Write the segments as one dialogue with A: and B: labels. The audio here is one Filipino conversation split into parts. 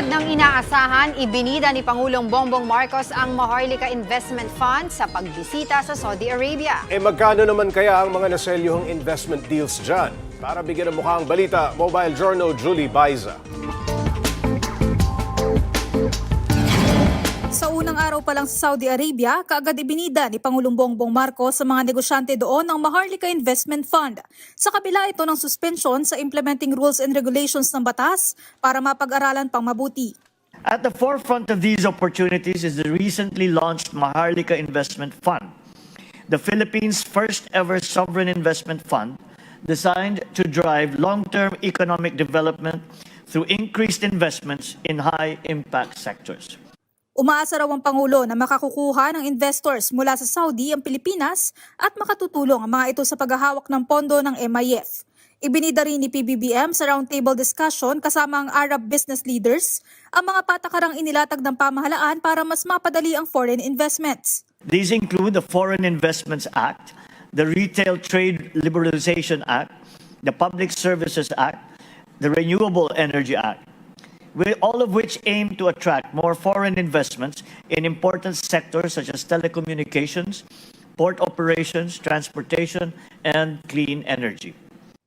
A: Agad ng inaasahan, ibinida ni Pangulong Bongbong Marcos ang Maharlika Investment Fund sa pagbisita sa Saudi Arabia.
B: Eh magkano naman kaya ang mga naselyuhang investment deals dyan? Para bigyan ng mukha ang balita, Mobile Journal Julie Baiza.
C: Sa unang araw pa lang sa Saudi Arabia, kaagad ibinida ni Pangulong Bongbong Marcos sa mga negosyante doon ng Maharlika Investment Fund. Sa kabila ito ng suspension sa implementing rules and regulations ng batas para mapag-aralan pang mabuti.
D: At the forefront of these opportunities is the recently launched Maharlika Investment Fund, the Philippines' first ever sovereign investment fund designed to drive long-term economic development through increased investments in high-impact sectors.
C: Umaasa raw ang Pangulo na makakukuha ng investors mula sa Saudi ang Pilipinas at makatutulong ang mga ito sa paghahawak ng pondo ng MIF. Ibinida rin ni PBBM sa roundtable discussion kasama ang Arab business leaders ang mga patakarang inilatag ng pamahalaan para mas mapadali ang foreign investments.
D: These include the Foreign Investments Act, the Retail Trade Liberalization Act, the Public Services Act, the Renewable Energy Act, all of which aim to attract more foreign investments in important sectors such as telecommunications, port operations, transportation, and clean energy.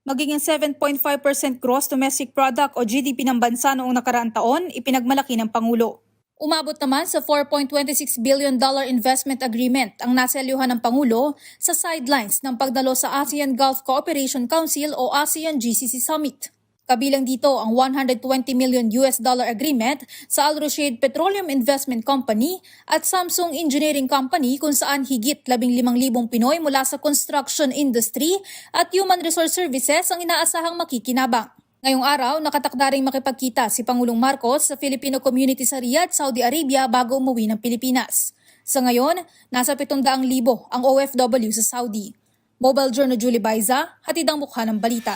C: Maging ang 7.5% gross domestic product o GDP ng bansa noong nakaraang taon, ipinagmalaki ng Pangulo. Umabot naman sa 4.26 billion dollar investment agreement ang naselyuhan ng Pangulo sa sidelines ng pagdalo sa ASEAN Gulf Cooperation Council o ASEAN GCC Summit. Kabilang dito ang 120 million US dollar agreement sa Al Rushaid Petroleum Investment Company at Samsung Engineering Company kung saan higit 15,000 Pinoy mula sa construction industry at human resource services ang inaasahang makikinabang. Ngayong araw, nakatakda ring makipagkita si Pangulong Marcos sa Filipino community sa Riyadh, Saudi Arabia bago umuwi ng Pilipinas. Sa ngayon, nasa 700,000 ang OFW sa Saudi. Mobile Journal Julie Baiza, hatid ang mukha ng balita.